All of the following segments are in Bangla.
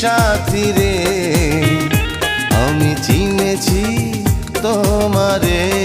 সাথী রে আমি চিনেছি তোমারে।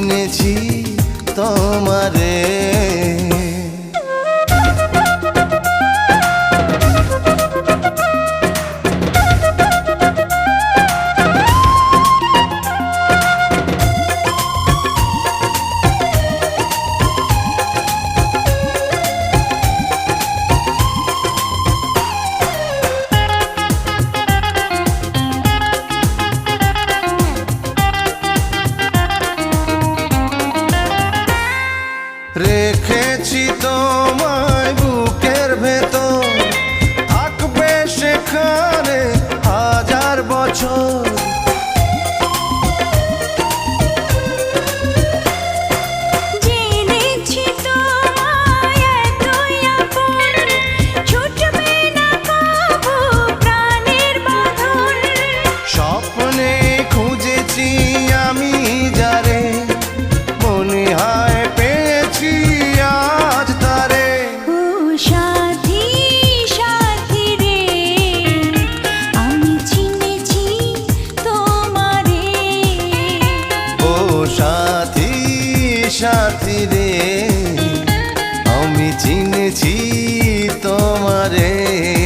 চিনেছি তোমারে। সাথী রে আমি চিনেছি তোমারে।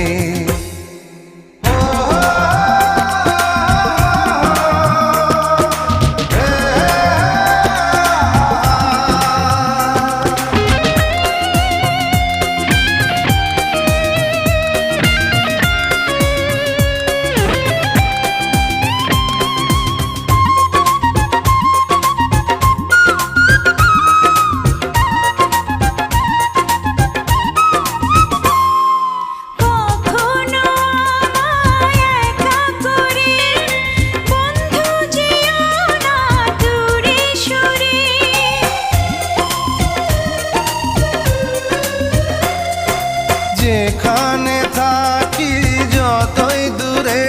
যেখানে থাকি যতই দূরে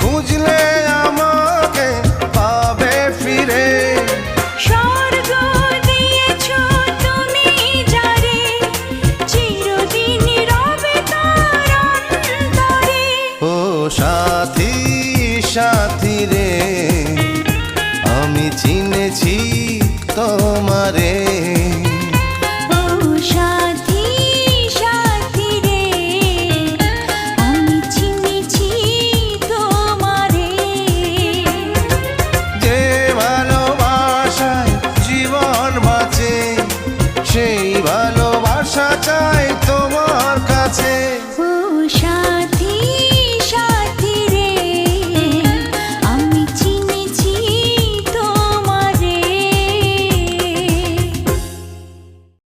খুঁজলে আমাকে পাবে ফিরে। ও সাথী সাথী রে আমি চিনেছি তোমারে।